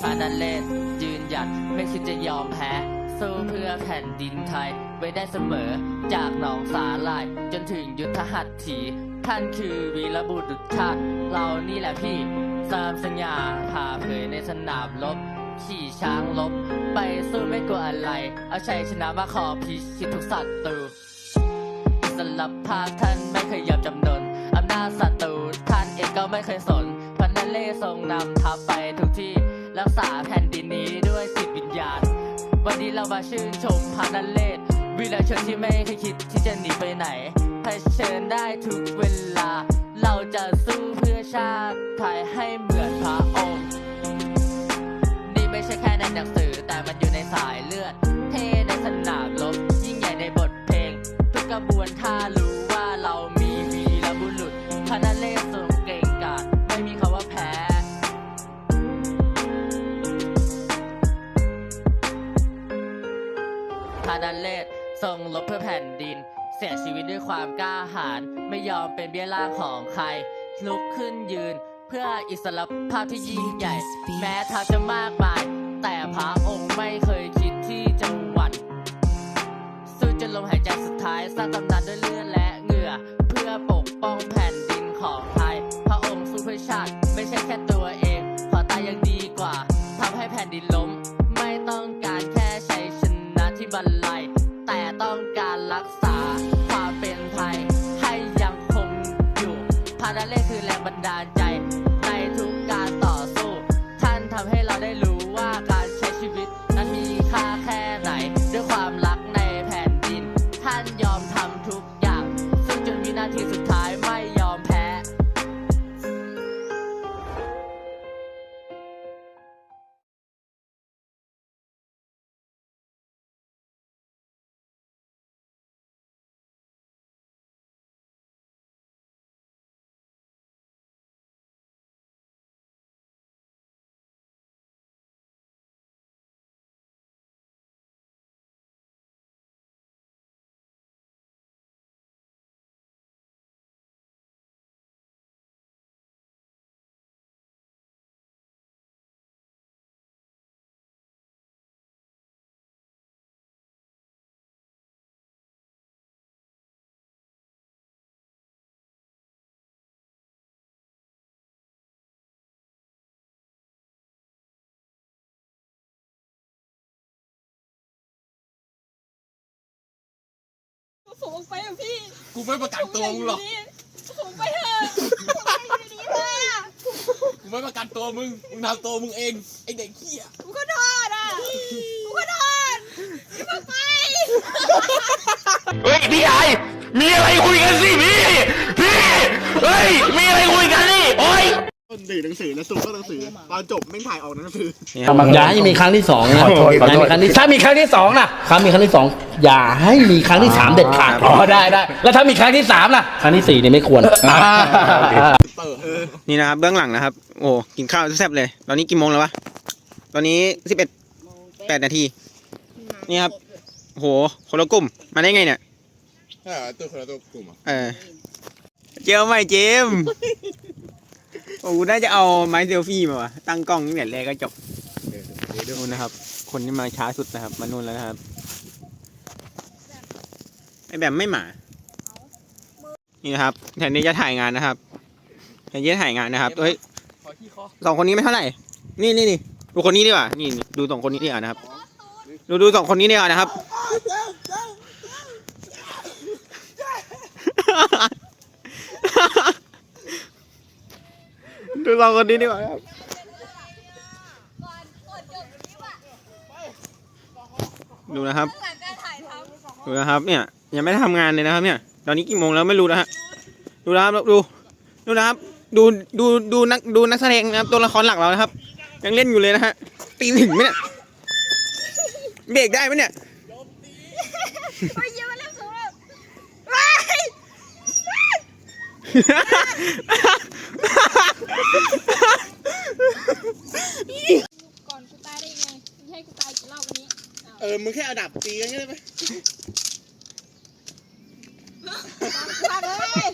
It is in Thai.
พานันเลศยืนหยัดไม่คิดจะยอมแพ้สู้เพื่อแผ่นดินไทยไว้ได้เสมอ จากหนองสาลายจนถึงยุทธหัตถี ท่านคือวีรบุรุษชาติ เรานี่แหละพี่สามสัญญาผ่าเผยในสนามรบขี่ช้างลบ ไปสู้ไม่กลัวอะไร เอาชัยชนะมาขอพิชิตทุกศัตรูสลับภาคท่านไม่เคยยอมจำนนอำนาจศัตรูท่านเองก็ไม่เคยสนพันนันเล่ทรงนำทัพไปทุกที่ รักษาแผ่นดินนี้ด้วยจิตวิญญาณ วันนี้เรามาชื่นชมพานันเลศวีรชนที่ไม่เคยคิดที่จะหนีไปไหนเผชิญได้ทุกเวลา เราจะสู้เพื่อชาติไทยให้เหมือนพระองค์ นี่ไม่ใช่แค่ในหนังสือแต่มันอยู่ในสายเลือด ทรงรบเพื่อแผ่นดิน เสียชีวิตด้วยความกล้าหาญไม่ยอมเป็นเบี้ยล่างของใคร ลุกขึ้นยืนเพื่ออิสรภาพที่ยิ่งใหญ่ แม้ทัพจะมากมาย แต่พระองค์ไม่เคยคิดที่จะหวั่นสู้จนลมหายใจสุดท้ายสร้างตำนานด้วยเลือดและเหงื่อ เพื่อปกป้องแผ่นดินของไทย พระองค์สู้เพื่อชาติไม่ใช่แค่ตัวเอง ขอตายยังดีกว่าทำให้แผ่นดินล้มไม่ ดาลใจ ในทุกการต่อสู้ ท่านทำให้เราได้รู้ว่าการใช้ชีวิตนั้นมีค่าแค่ สูงไปอะพี่กูไม่ประกันตัวมึงหรอกสูงไปเถอะสูงไปอยู่ดีๆเลยอะกูไม่ประกันตัวมึง มึงทำตัวมึงเอง ไอเด็กเหี้ยกูก็โทษอะกูก็โทษอย่าเพิ่งไป เฮ้ยพี่ใหญ่มีอะไรคุยกันสิพี่ พี่ เฮ้ย มี หนังสือแล้วสูก็หนังสือ ตอนจบไม่งถ่ายออกหนังสือ อย่าให้มีครั้งที่สองนะขอโทษขอโทษ ย่าให้มีครั้งที่ถ้ามีครั้งที่สองล่ะครั้งมีครั้งที่สองอย่าให้มีครั้งที่สามเด็ดขาดอ๋อได้ได้แล้วถ้ามีครั้งที่สามล่ะครั้งที่สี่เนี่ยไม่ควร นี่นะครับเบื้องหลังนะครับ โอ้กินข้าวแซ่บๆเลย ตอนนี้กี่โมงแล้ววะ ตอนนี้สิบเอ็ดแปดนาที นี่ครับโหคนละกลุ่ม มาได้ไงเนี่ยถ้าตัวคนละตัวกลุ่มอะเออ เจมส์ใหม่เจมส์ โอ้น่าจะเอาไม้เซลฟี่มาวะตั้งกล้องตั้งแต่แรกก็จบดูนะครับ คนที่มาช้าสุดนะครับ มานู่นแล้วนะครับไอแบบไม่หมา นี่นะครับแทนที่จะถ่ายงานนะครับแทนที่จะถ่ายงานนะครับเฮ้ยขอขี้คอสองคนนี้ไม่เท่าไหร่ นี่นี่นี่ดูคนนี้ดีกว่านี่นี่ดูสองคนนี้ดีกว่านะครับ ดูดูสองคนนี้ดีกว่านะครับ ดู สองคนนี้ดีกว่าครับดูนะครับหลังการถ่ายทดูนะครับเนี่ยยังไม่ได้ทำงานเลยนะครับ เนี่ย ตอนนี้กี่โมงแล้วไม่รู้นะฮะดูนะครับดูดูนะครับ ดูดูดูนักดูนักแสดงนะครับตัวละครหลักเรานะครับ ยังเล่นอยู่เลยนะฮะตีถึงไหมเนี่ยเบรกได้ไหมเนี่ย ก่อนกูตายได้ไงมึงให้กูตายกี่รอบวันนี้เออ มึงแค่เอาดับตีกันได้ไหมดับควันเลย